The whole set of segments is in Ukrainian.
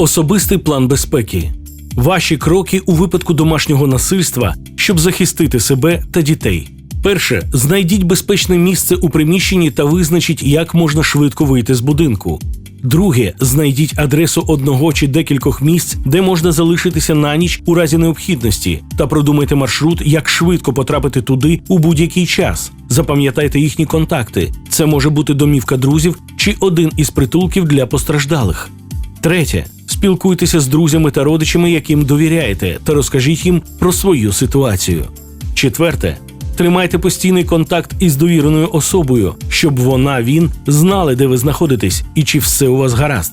Особистий план безпеки. Ваші кроки у випадку домашнього насильства, щоб захистити себе та дітей. Перше, знайдіть безпечне місце у приміщенні та визначіть, як можна швидко вийти з будинку. Друге, знайдіть адресу одного чи декількох місць, де можна залишитися на ніч у разі необхідності, та продумайте маршрут, як швидко потрапити туди у будь-який час. Запам'ятайте їхні контакти. Це може бути домівка друзів чи один із притулків для постраждалих. Третє. Спілкуйтеся з друзями та родичами, яким довіряєте, та розкажіть їм про свою ситуацію. Четверте. Тримайте постійний контакт із довіреною особою, щоб вона він знали, де ви знаходитесь і чи все у вас гаразд.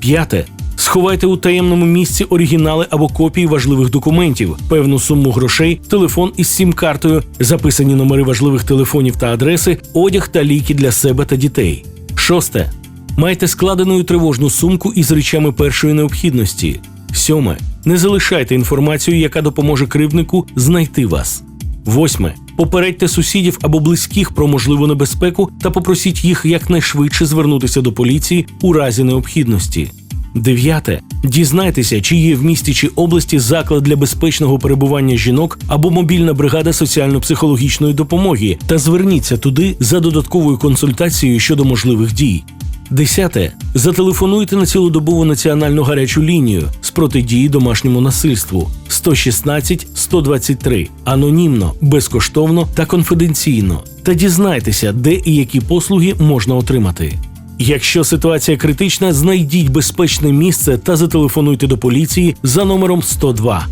П'яте. Сховайте у таємному місці оригінали або копії важливих документів, певну суму грошей, телефон із сім-картою, записані номери важливих телефонів та адреси, одяг та ліки для себе та дітей. Шосте. Майте складену тривожну сумку із речами першої необхідності. Сьоме. Не залишайте інформацію, яка допоможе кривднику знайти вас. Восьме. Попередьте сусідів або близьких про можливу небезпеку та попросіть їх якнайшвидше звернутися до поліції у разі необхідності. Дев'яте. Дізнайтеся, чи є в місті чи області заклад для безпечного перебування жінок або мобільна бригада соціально-психологічної допомоги та зверніться туди за додатковою консультацією щодо можливих дій. Десяте. Зателефонуйте на цілодобову національну гарячу лінію з протидії домашньому насильству 116 123 анонімно, безкоштовно та конфіденційно. Та дізнайтеся, де і які послуги можна отримати. Якщо ситуація критична, знайдіть безпечне місце та зателефонуйте до поліції за номером 102.